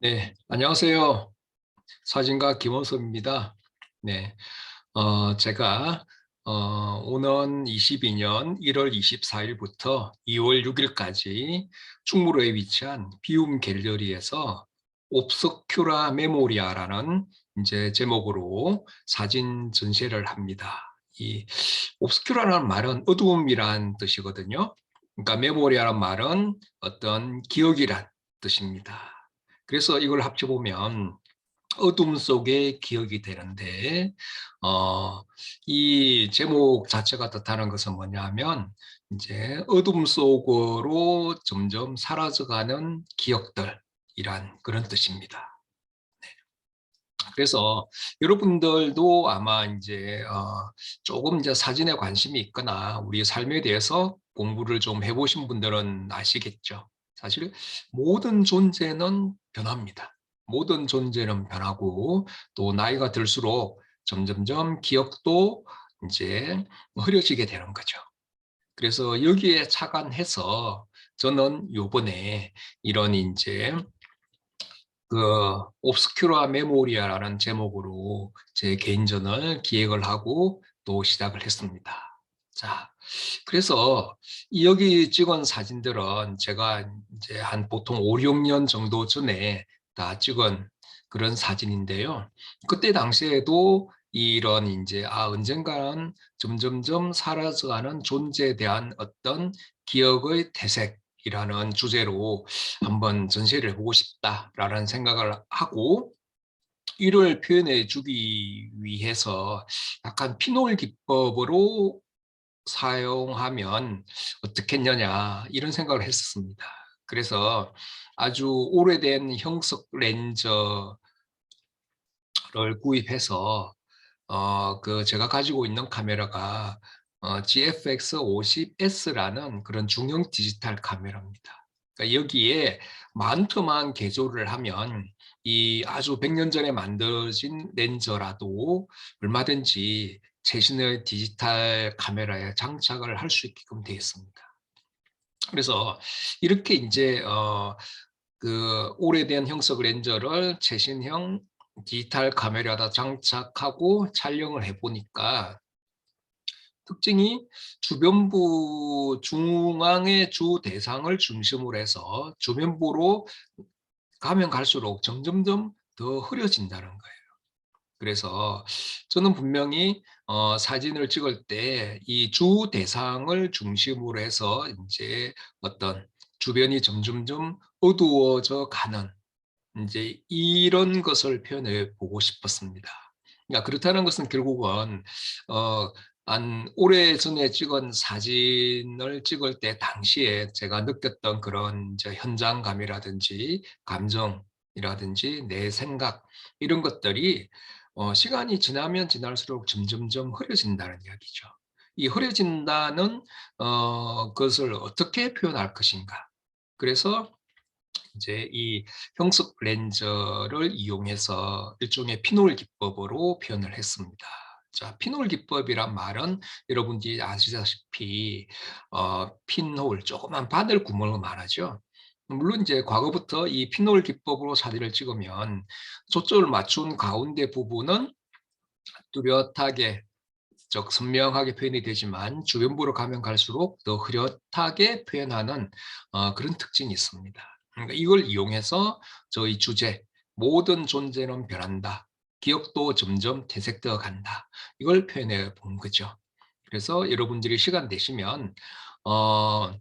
네, 안녕하세요. 사진가 김원섭입니다. 네, 어, 제가 어, 오는 22년 1월 24일부터 2월 6일까지 충무로에 위치한 비움 갤러리에서 옵서큐라 메모리아라는 이제 제목으로 사진 전시회를 합니다. 이 옵스큐라라는 말은 어두움이란 뜻이거든요. 그러니까 메모리아란 말은 어떤 기억이란 뜻입니다. 그래서 이걸 합쳐보면 어둠 속의 기억이 되는데 어, 이 제목 자체가 뜻하는 것은 뭐냐면 이제 어둠 속으로 점점 사라져가는 기억들이란 그런 뜻입니다. 네. 그래서 여러분들도 아마 이제 어, 조금 이제 사진에 관심이 있거나 우리 삶에 대해서 공부를 좀 해보신 분들은 아시겠죠. 사실 모든 존재는 변합니다. 모든 존재는 변하고 또 나이가 들수록 점점점 기억도 이제 흐려지게 되는 거죠. 그래서 여기에 착안해서 저는 요번에 이런 이제 그 옵스큐라 메모리아라는 제목으로 제 개인전을 기획을 하고 또 시작을 했습니다. 자, 그래서 여기 찍은 사진들은 제가 이제 한 보통 5, 6년 정도 전에 다 찍은 그런 사진인데요. 그때 당시에도 이런 이제 아 언젠가는 점점점 사라져가는 존재에 대한 어떤 기억의 태색이라는 주제로 한번 전시를 해보고 싶다라는 생각을 하고 이를 표현해 주기 위해서 약간 피놀 기법으로 사용하면 어떻겠느냐 이런 생각을 했었습니다. 그래서 아주 오래된 형석 렌저를 구입해서 어, 그 제가 가지고 있는 카메라가 어, GFX 50S라는 그런 중형 디지털 카메라입니다. 그러니까 여기에 많트만 개조를 하면 이 아주 100년 전에 만들어진 렌저라도 얼마든지 최신의 디지털 카메라에 장착을 할 수 있게끔 되어 있습니다. 그래서 이렇게 이제 어, 그 오래된 형석 렌저를 최신형 디지털 카메라에다 장착하고 촬영을 해보니까 특징이 주변부 중앙의 주 대상을 중심으로 해서 주변부로 가면 갈수록 점점점 더 흐려진다는 거예요. 그래서 저는 분명히 어, 사진을 찍을 때 이 주 대상을 중심으로 해서 이제 어떤 주변이 점점점 어두워져 가는 이제 이런 것을 표현해 보고 싶었습니다. 그러니까 그렇다는 것은 결국은 어, 한 오래 전에 찍은 사진을 찍을 때 당시에 제가 느꼈던 그런 현장감이라든지 감정이라든지 내 생각 이런 것들이 어, 시간이 지나면 지날수록 점점점 흐려진다는 이야기죠. 이 흐려진다는 어, 것을 어떻게 표현할 것인가. 그래서 이제 이 형석 렌저를 이용해서 일종의 피놀 기법으로 표현을 했습니다. 자, 피놀 기법이란 말은 여러분들이 아시다시피 어, 핀홀, 조그만 바늘 구멍을 말하죠. 물론 이제 과거부터 이 피놀 기법으로 사진을 찍으면 초점을 맞춘 가운데 부분은 뚜렷하게 즉 선명하게 표현이 되지만 주변부로 가면 갈수록 더 흐릿하게 표현하는 어, 그런 특징이 있습니다. 그러니까 이걸 이용해서 저희 주제 모든 존재는 변한다. 기억도 점점 퇴색되어 간다. 이걸 표현해 본 거죠. 그래서 여러분들이 시간 되시면 어,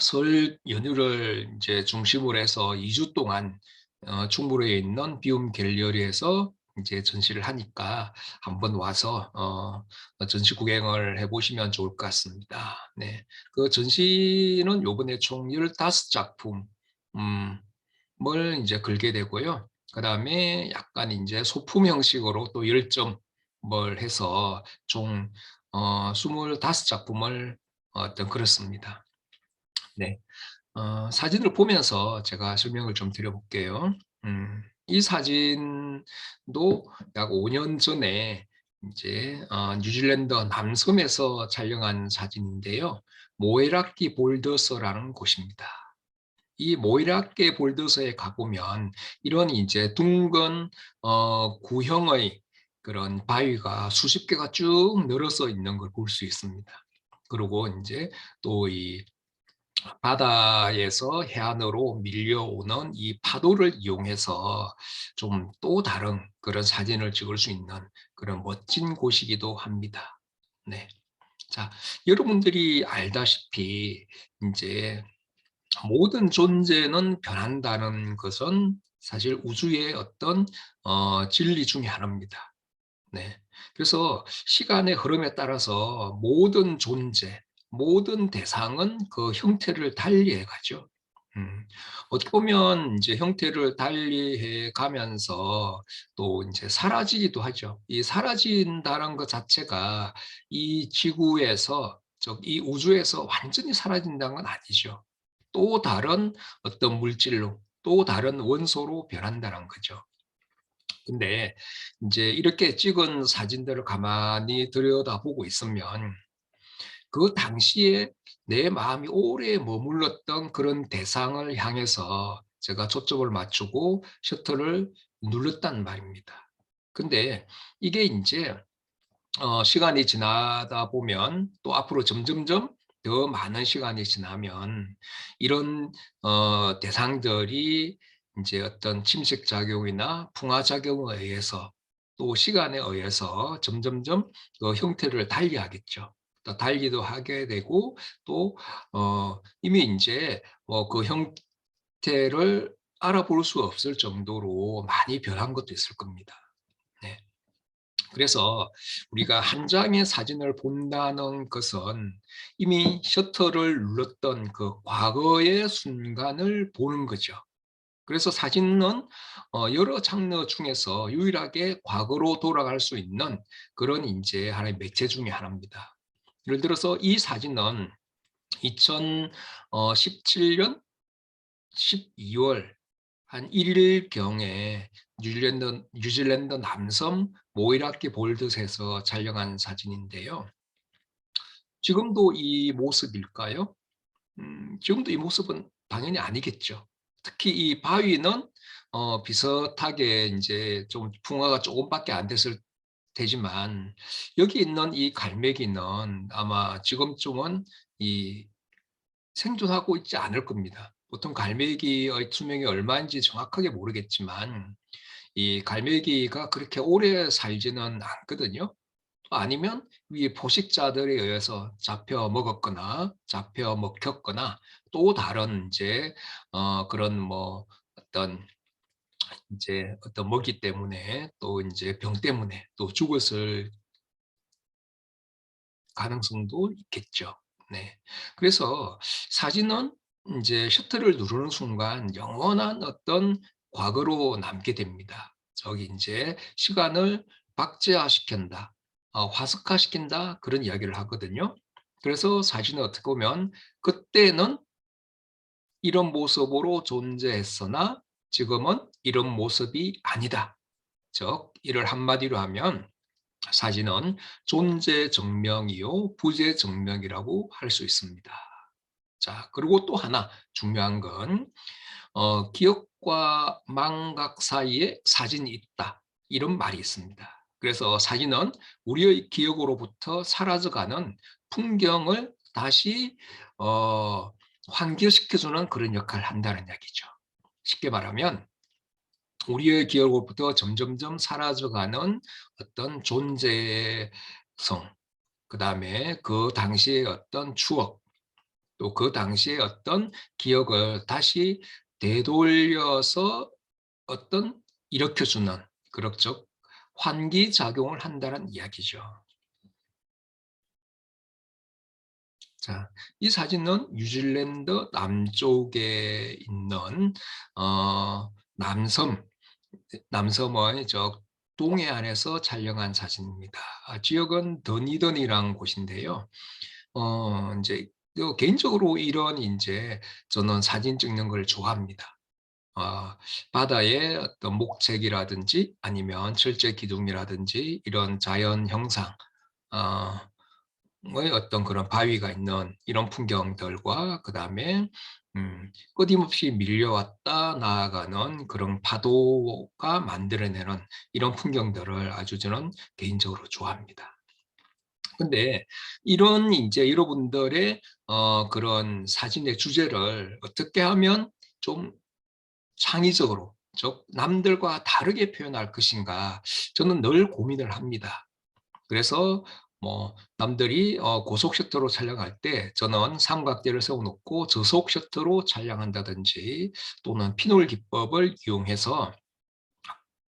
설 연휴를 이제 중심으로 해서 2주 동안 어, 충무로에 있는 비움 갤러리에서 이제 전시를 하니까 한번 와서 어, 전시 구경을 해보시면 좋을 것 같습니다. 네, 그 전시는 요번에 총 15작품 음, 을 이제 걸게 되고요. 그 다음에 약간 이제 소품 형식으로 또 10점을 해서 총 어, 25작품을 어떤 그렇습니다. 네. 어, 사진을 보면서 제가 설명을 좀 드려볼게요. 음, 이 사진도 약 5년 전에 이제 어, 뉴질랜드 남섬에서 촬영한 사진인데요. 모에라키 볼더스라는 곳입니다. 이 모이라케 볼드서에 가보면 이런 이제 둥근 어, 구형의 그런 바위가 수십 개가 쭉 늘어서 있는 걸 볼 수 있습니다. 그리고 이제 또 이 바다에서 해안으로 밀려오는 이 파도를 이용해서 좀 또 다른 그런 사진을 찍을 수 있는 그런 멋진 곳이기도 합니다. 네. 자, 여러분들이 알다시피 이제 모든 존재는 변한다는 것은 사실 우주의 어떤 어, 진리 중의 하나입니다. 네. 그래서 시간의 흐름에 따라서 모든 존재, 모든 대상은 그 형태를 달리해 가죠. 음, 어떻게 보면 이제 형태를 달리해 가면서 또 이제 사라지기도 하죠. 이 사라진다는 것 자체가 이 지구에서, 이 우주에서 완전히 사라진다는 건 아니죠. 또 다른 어떤 물질로, 또 다른 원소로 변한다는 거죠. 근데 이제 이렇게 찍은 사진들을 가만히 들여다보고 있으면 그 당시에 내 마음이 오래 머물렀던 그런 대상을 향해서 제가 초점을 맞추고 셔터를 눌렀단 말입니다. 근데 이게 이제 어 시간이 지나다 보면 또 앞으로 점점점 더 많은 시간이 지나면 이런 어 대상들이 이제 어떤 침식 작용이나 풍화 작용에 의해서 또 시간에 의해서 점점점 그 형태를 달리하겠죠. 또 달리도 하게 되고 또 어 이미 인제 뭐 그 형태를 알아볼 수 없을 정도로 많이 변한 것도 있을 겁니다. 네. 그래서 우리가 한 장의 사진을 본다는 것은 이미 셔터를 눌렀던 그 과거의 순간을 보는 거죠. 그래서 사진은 어 여러 장르 중에서 유일하게 과거로 돌아갈 수 있는 그런 인제 하나의 매체 중의 하나입니다. 예를 들어서 이 사진은 2017년 12월 한 1일경에 뉴질랜드, 뉴질랜드 남섬 모이라키 볼드에서 촬영한 사진인데요. 지금도 이 모습일까요? 음, 지금도 이 모습은 당연히 아니겠죠. 특히 이 바위는 어, 비슷하게 이제 좀 풍화가 조금밖에 안 됐을 테지만 여기 있는 이 갈매기는 아마 지금쯤은 이 생존하고 있지 않을 겁니다. 보통 갈매기의 수명이 얼마인지 정확하게 모르겠지만 이 갈매기가 그렇게 오래 살지는 않거든요. 아니면 위 포식자들에 의해서 잡혀 먹었거나 잡혀 먹혔거나 또 다른 이제 어 그런 뭐 어떤 이제 어떤 먹이 때문에 또 인제 병 때문에 또 죽었을 가능성도 있겠죠. 네. 그래서 사진은 인제 셔터를 누르는 순간 영원한 어떤 과거로 남게 됩니다. 저기 인제 시간을 박제화시킨다, 어 화석화시킨다 그런 이야기를 하거든요. 그래서 사진은 어떻게 보면 그때는 이런 모습으로 존재했으나 지금은 이런 모습이 아니다. 즉 이를 한마디로 하면 사진은 존재 증명이요 부재 증명이라고 할 수 있습니다. 자 그리고 또 하나 중요한 건 어, 기억과 망각 사이에 사진이 있다 이런 말이 있습니다. 그래서 사진은 우리의 기억으로부터 사라져가는 풍경을 다시 어, 환기시켜주는 그런 역할을 한다는 이야기죠. 쉽게 말하면 우리의 기억으로부터 점점점 사라져가는 어떤 존재성, 그 다음에 그 당시의 어떤 추억, 또 그 당시의 어떤 기억을 다시 되돌려서 어떤 일으켜주는 그럭적 환기작용을 한다는 이야기죠. 자, 이 사진은 뉴질랜드 남쪽에 있는 어, 남섬, 남섬의 저 동해안에서 촬영한 사진입니다. 아, 지역은 더니던이라는 곳인데요. 어, 이제 개인적으로 이런 이제 저는 사진 찍는 걸 좋아합니다. 어, 바다의 어떤 목책이라든지 아니면 철제 기둥이라든지 이런 자연 형상, 어, 의 어떤 그런 바위가 있는 이런 풍경들과 그 다음에 음 끊임없이 밀려왔다 나아가는 그런 파도가 만들어내는 이런 풍경들을 아주 저는 개인적으로 좋아합니다. 근데 이런 인제 여러분들의 어 그런 사진의 주제를 어떻게 하면 좀 창의적으로 즉 남들과 다르게 표현할 것인가 저는 늘 고민을 합니다. 그래서 뭐 남들이 어 고속 셔터로 촬영할 때 저는 삼각대를 세워 놓고 저속 셔터로 촬영한다든지 또는 피놀 기법을 이용해서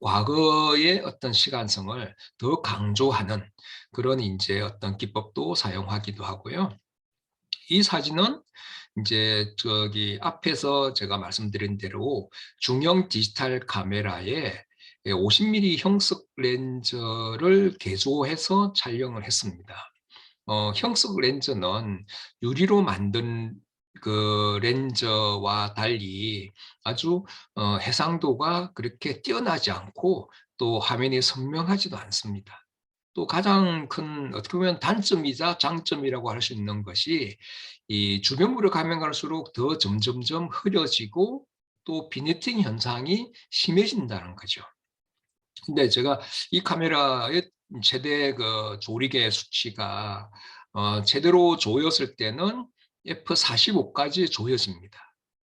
과거의 어떤 시간성을 더 강조하는 그런 인제 어떤 기법도 사용하기도 하고요. 이 사진은 인제 저기 앞에서 제가 말씀드린 대로 중형 디지털 카메라에 예 50mm 형석 렌즈를 개조해서 촬영을 했습니다. 어 형석 렌즈는 유리로 만든 그 렌즈와 달리 아주 어 해상도가 그렇게 뛰어나지 않고 또 화면이 선명하지도 않습니다. 또 가장 큰 어떻게 보면 단점이자 장점이라고 할 수 있는 것이 이 주변부로 가면 갈수록 더 점점점 흐려지고 또 비니팅 현상이 심해진다는 거죠. 근데 제가 이 카메라의 최대 그 조리개 수치가 어 제대로 조였을 때는 f45 까지 조여집니다.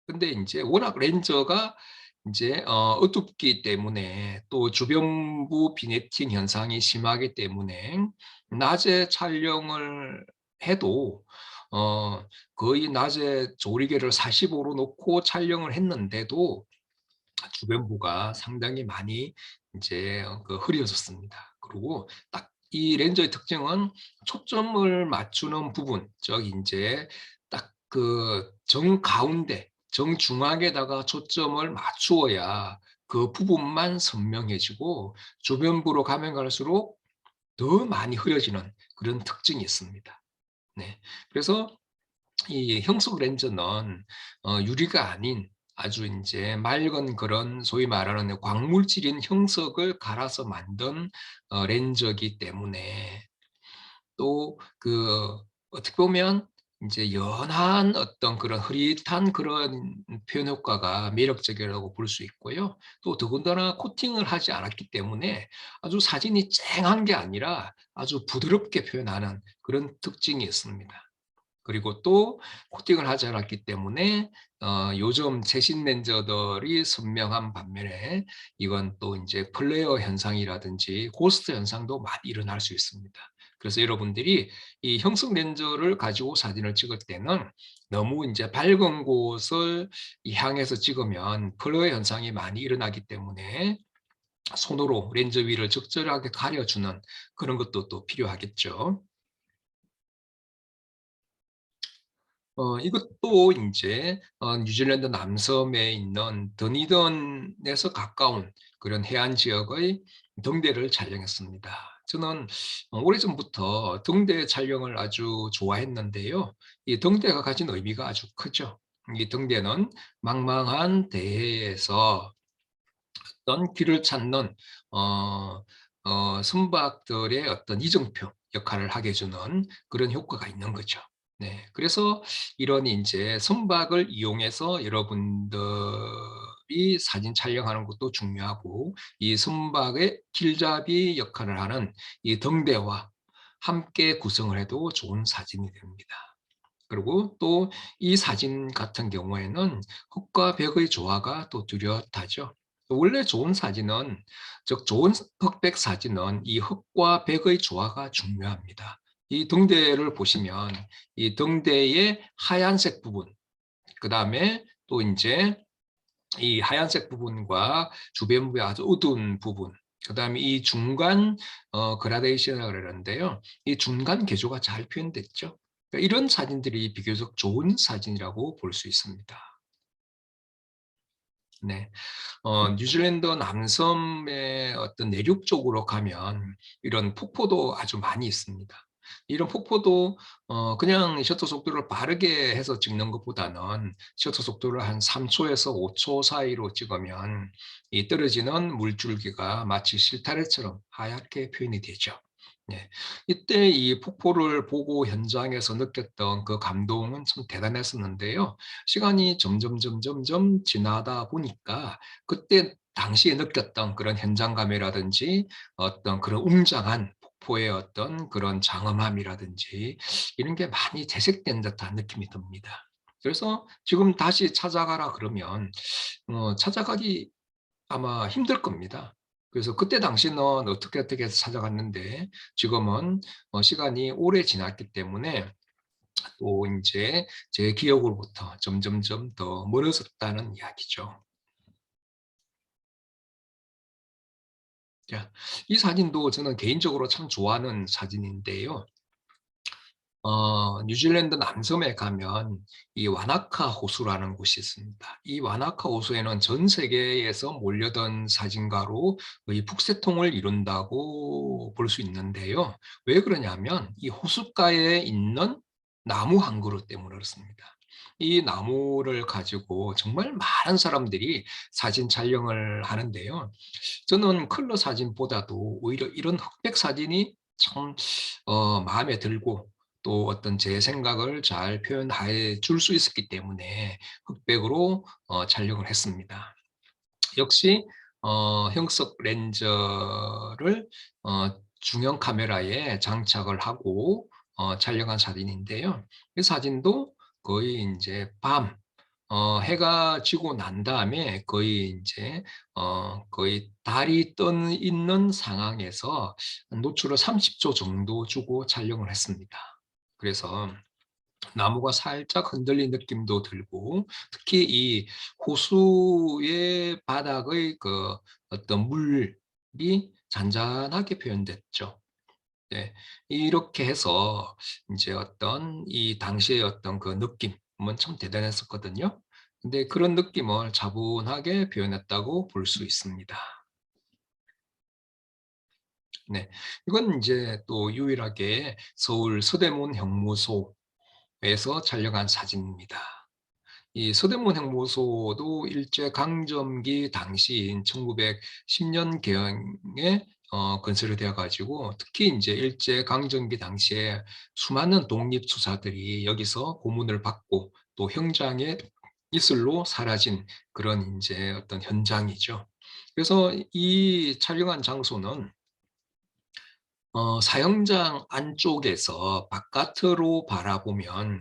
근데 인제 워낙 렌즈가 인제 어 어둡기 때문에 또 주변부 비니팅 현상이 심하기 때문에 낮에 촬영을 해도 어 거의 낮에 조리개를 45로 놓고 촬영을 했는데도 주변부가 상당히 많이 인제 어그 흐려졌습니다. 그리고 딱 이 렌즈의 특징은 초점을 맞추는 부분 즉 인제 딱 그 정 가운데 정 중앙에다가 초점을 맞추어야 그 부분만 선명해지고 주변부로 가면 갈수록 더 많이 흐려지는 그런 특징이 있습니다. 네. 그래서 이 형속 렌즈는 어 유리가 아닌 아주 인제 맑은 그런 소위 말하는 광물질인 형석을 갈아서 만든 어 렌즈이기 때문에 또 그 어떻게 보면 인제 연한 어떤 그런 흐릿한 그런 표현 효과가 매력적이라고 볼 수 있고요. 또 더군다나 코팅을 하지 않았기 때문에 아주 사진이 쨍한 게 아니라 아주 부드럽게 표현하는 그런 특징이 있습니다. 그리고 또 코팅을 하지 않았기 때문에 어 요즘 최신 렌즈들이 선명한 반면에 이건 또 인제 플레어 현상이라든지 고스트 현상도 많이 일어날 수 있습니다. 그래서 여러분들이 이 형성 렌즈를 가지고 사진을 찍을 때는 너무 인제 밝은 곳을 이 향해서 찍으면 플레어 현상이 많이 일어나기 때문에 손으로 렌즈 위를 적절하게 가려 주는 그런 것도 또 필요하겠죠. 어 이것도 인제 어 뉴질랜드 남섬에 있는 더니던에서 가까운 그런 해안 지역의 등대를 촬영했습니다. 저는 어 오래전부터 등대 촬영을 아주 좋아했는데요. 이 등대가 가진 의미가 아주 크죠. 이 등대는 망망한 대해에서 어떤 길을 찾는 어 어 선박들의 어떤 이정표 역할을 하게 해 주는 그런 효과가 있는 거죠. 네. 그래서 이런 인제 선박을 이용해서 여러분들이 사진 촬영하는 것도 중요하고 이 선박의 길잡이 역할을 하는 이 등대와 함께 구성을 해도 좋은 사진이 됩니다. 그리고 또 이 사진 같은 경우에는 흙과 벽의 조화가 또 뚜렷하죠. 원래 좋은 사진은 즉 좋은 흑백 사진은 이 흙과 벽의 조화가 중요합니다. 이 등대를 보시면 이 등대의 하얀색 부분 그 다음에 또 인제 이 하얀색 부분과 주변부의 아주 어두운 부분 그 다음에 이 중간 어 그라데이션이라고 그러는데요. 이 중간 개조가 잘 표현됐죠. 그러니까 이런 사진들이 비교적 좋은 사진이라고 볼 수 있습니다. 네. 어 뉴질랜드 남섬의 어떤 내륙 쪽으로 가면 이런 폭포도 아주 많이 있습니다. 이런 폭포도 어 그냥 셔터 속도를 빠르게 해서 찍는 것보다는 셔터 속도를 한 3 초에서 5초 사이로 찍으면 이 떨어지는 물줄기가 마치 실타래처럼 하얗게 표현이 되죠. 네. 이때 이 폭포를 보고 현장에서 느꼈던 그 감동은 참 대단했었는데요. 시간이 점점 점점점 지나다 보니까 그때 당시에 느꼈던 그런 현장감이라든지 어떤 그런 웅장한 폭포의 어떤 그런 장엄함이라든지 이런 게 많이 재색된 듯한 느낌이 듭니다. 그래서 지금 다시 찾아가라 그러면 어 찾아가기 아마 힘들 겁니다. 그래서 그때 당시는 어떻게 어떻게 해서 찾아갔는데 지금은 어 시간이 오래 지났기 때문에 또 인제 제 기억으로부터 점점점 더 멀어졌다는 이야기죠. 이 사진도 저는 개인적으로 참 좋아하는 사진인데요. 어 뉴질랜드 남섬에 가면 이 와나카 호수라는 곳이 있습니다. 이 와나카 호수에는 전 세계에서 몰려든 사진가로 이 북새통을 이룬다고 볼 수 있는데요. 왜 그러냐면 이 호숫가에 있는 나무 한 그루 때문에 그렇습니다. 이 나무를 가지고 정말 많은 사람들이 사진 촬영을 하는데요. 저는 컬러 사진보다도 오히려 이런 흑백 사진이 참 어 마음에 들고 또 어떤 제 생각을 잘 표현해 줄 수 있었기 때문에 흑백으로 어 촬영을 했습니다. 역시 어 형석 렌즈를 어 중형 카메라에 장착을 하고 어 촬영한 사진인데요. 이 사진도 거의 인제 밤 어 해가 지고 난 다음에 거의 인제 어 거의 달이 떠 있는 상황에서 노출을 30초 정도 주고 촬영을 했습니다. 그래서 나무가 살짝 흔들린 느낌도 들고 특히 이 호수의 바닥의 그 어떤 물이 잔잔하게 표현됐죠. 네. 이렇게 해서 인제 어떤 이 당시의 어떤 그 느낌은 참 대단했었거든요. 근데 그런 느낌을 차분하게 표현했다고 볼 수 있습니다. 네. 이건 인제 또 유일하게 서울 서대문 형무소에서 촬영한 사진입니다. 이 서대문 형무소도 일제 강점기 당시인 1910 년경에 어 건설이 되어 가지고 특히 인제 일제 강점기 당시에 수많은 독립 수사들이 여기서 고문을 받고 또 형장의 이슬로 사라진 그런 인제 어떤 현장이죠. 그래서 이 촬영한 장소는 어 사형장 안쪽에서 바깥으로 바라보면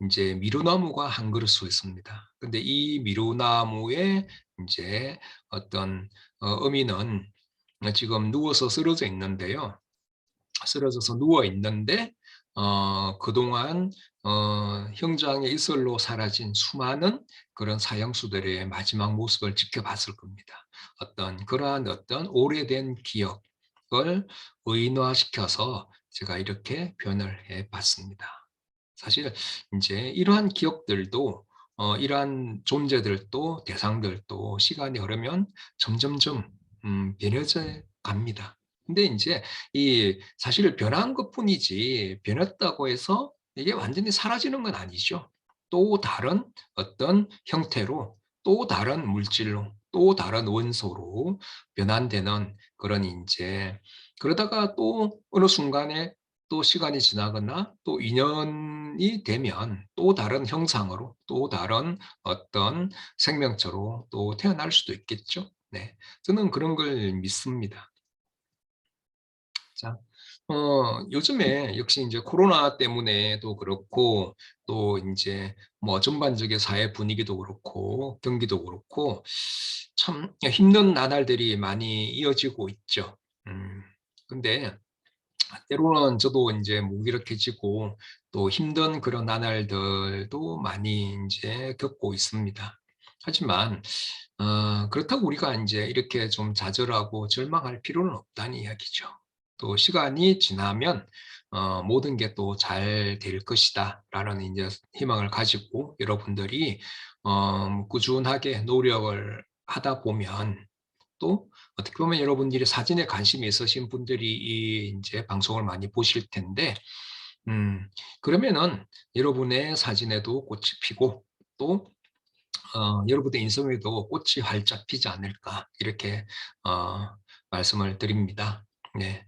인제 미루나무가 한 그루 서 있습니다. 근데 이 미루나무에 인제 어떤 어 어미는 어 지금 누워서 쓰러져 있는데요. 쓰러져서 누워 있는데 어 그동안 어 형장의 이슬로 사라진 수많은 그런 사형수들의 마지막 모습을 지켜봤을 겁니다. 어떤 그러한 어떤 오래된 기억을 의인화시켜서 제가 이렇게 표현을 해 봤습니다. 사실 인제 이러한 기억들도 어 이러한 존재들도 대상들도 시간이 흐르면 점점점 음 변해져 갑니다. 근데 인제 이 사실 변한 것 뿐이지 변했다고 해서 이게 완전히 사라지는 건 아니죠. 또 다른 어떤 형태로 또 다른 물질로 또 다른 원소로 변환되는 그런 인제 그러다가 또 어느 순간에 또 시간이 지나거나 또 인연이 되면 또 다른 형상으로 또 다른 어떤 생명체로 또 태어날 수도 있겠죠. 네. 저는 그런 걸 믿습니다. 자, 어 요즘에 역시 인제 코로나 때문에도 그렇고 또 인제 뭐 전반적인 사회 분위기도 그렇고 경기도 그렇고 참 힘든 나날들이 많이 이어지고 있죠. 음. 근데 때로는 저도 인제 무기력해지고 또 힘든 그런 나날들도 많이 인제 겪고 있습니다. 하지만 어 그렇다고 우리가 인제 이렇게 좀 좌절하고 절망할 필요는 없다는 이야기죠. 또 시간이 지나면 어 '모든 게 또 잘 될 것이다.'라는 인제 희망을 가지고 여러분들이 어 꾸준하게 노력을 하다 보면 또 어떻게 보면 여러분들이 사진에 관심이 있으신 분들이 이 인제 방송을 많이 보실 텐데 음 그러면은 여러분의 사진에도 꽃이 피고 또 어 여러분의 인생에도 꽃이 활짝 피지 않을까 이렇게 어 말씀을 드립니다. 네.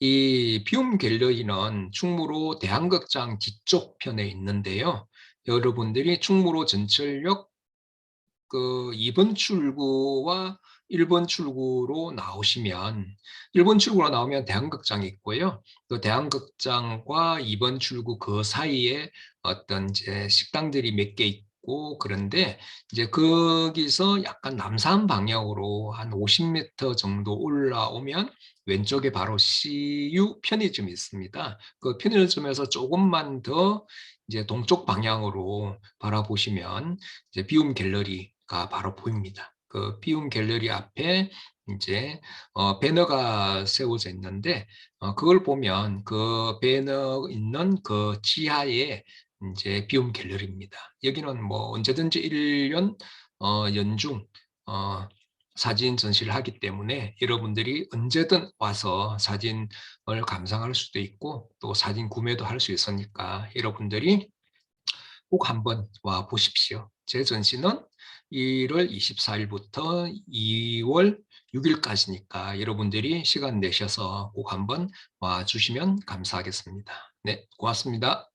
이 비움 갤러리는 충무로 대한극장 뒤쪽 편에 있는데요. 여러분들이 충무로 전철역 그 2번 출구와 1번 출구로 나오시면 1번 출구로 나오면 대한극장이 있고요. 그 대한극장과 2번 출구 그 사이에 어떤 이제 식당들이 몇 개 있고 그런데 이제 거기서 약간 남산 방향으로 한 50m 정도 올라오면 왼쪽에 바로 CU 편의점이 있습니다. 그 편의점에서 조금만 더 이제 동쪽 방향으로 바라보시면 이제 비움 갤러리가 바로 보입니다. 그 비움 갤러리 앞에 이제 어, 배너가 세워져 있는데 어, 그걸 보면 그 배너 있는 그 지하에 이제 비움 갤러리입니다. 여기는 뭐 언제든지 1년 어, 연중 어, 사진 전시를 하기 때문에 여러분들이 언제든 와서 사진을 감상할 수도 있고 또 사진 구매도 할 수 있으니까 여러분들이 꼭 한번 와 보십시오. 제 전시는 1월 24일부터 2월 6일까지니까 여러분들이 시간 내셔서 꼭 한번 와 주시면 감사하겠습니다. 네, 고맙습니다.